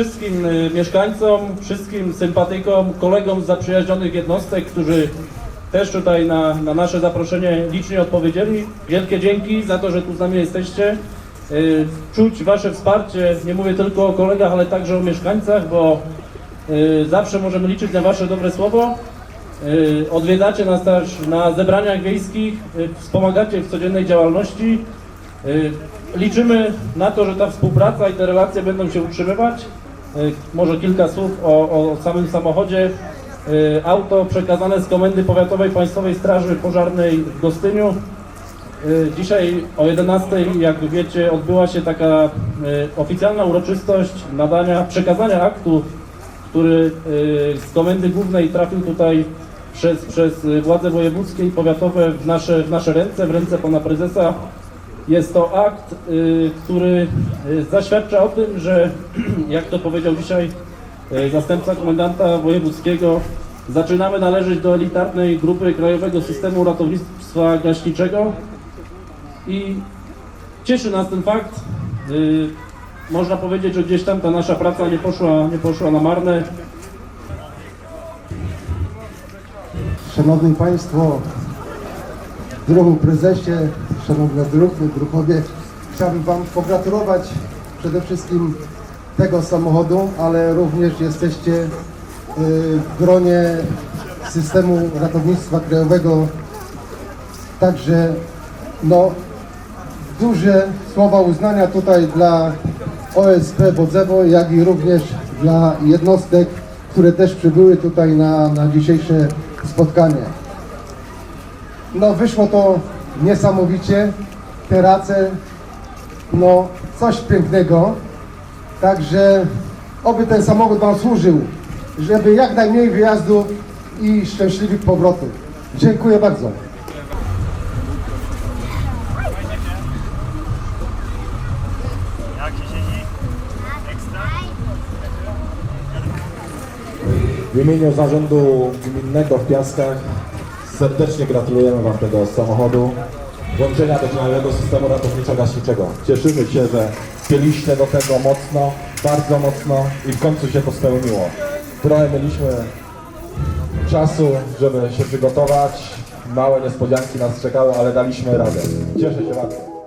wszystkim y, mieszkańcom, wszystkim sympatykom, kolegom z zaprzyjaźnionych jednostek, którzy też tutaj na, na nasze zaproszenie licznie odpowiedzieli. Wielkie dzięki za to, że tu z nami jesteście. Y, Czuć Wasze wsparcie, nie mówię tylko o kolegach, ale także o mieszkańcach, bo y, zawsze możemy liczyć na Wasze dobre słowo. Odwiedzacie nas też na zebraniach wiejskich, wspomagacie w codziennej działalności. Liczymy na to, że ta współpraca i te relacje będą się utrzymywać. Y, Może kilka słów o, o samym samochodzie. Y, Auto przekazane z Komendy Powiatowej Państwowej Straży Pożarnej w Gostyniu. Y, Dzisiaj o 11, jak wiecie, odbyła się taka oficjalna uroczystość nadania, przekazania aktu, który z Komendy Głównej trafił tutaj przez, przez władze wojewódzkie i powiatowe w nasze, w nasze ręce, w ręce pana prezesa. Jest to akt, y, który y, zaświadcza o tym, że jak to powiedział dzisiaj y, zastępca komendanta wojewódzkiego, zaczynamy należeć do elitarnej grupy Krajowego Systemu Ratownictwa Gaśniczego i cieszy nas ten fakt. Można powiedzieć, że gdzieś tam ta nasza praca nie poszła, nie poszła na marne. Szanowni Państwo, druhu prezesie, szanowne druhy, druhowie, chciałbym Wam pogratulować przede wszystkim tego samochodu, ale również jesteście y, w gronie systemu ratownictwa krajowego. Także no, duże słowa uznania tutaj dla OSP Bodzewo, jak i również dla jednostek, które też przybyły tutaj na, na dzisiejsze spotkanie. No wyszło to niesamowicie, te race, no coś pięknego, także oby ten samochód Wam służył, żeby jak najmniej wyjazdów i szczęśliwych powrotów. Dziękuję bardzo. W imieniu zarządu gminnego w Piaskach serdecznie gratulujemy Wam tego samochodu, włączenia do krajowego systemu ratowniczo-gaśniczego. Cieszymy się, że chcieliście do tego mocno, bardzo mocno i w końcu się to spełniło. Trochę mieliśmy czasu, żeby się przygotować, małe niespodzianki nas czekały, ale daliśmy radę. Cieszę się bardzo.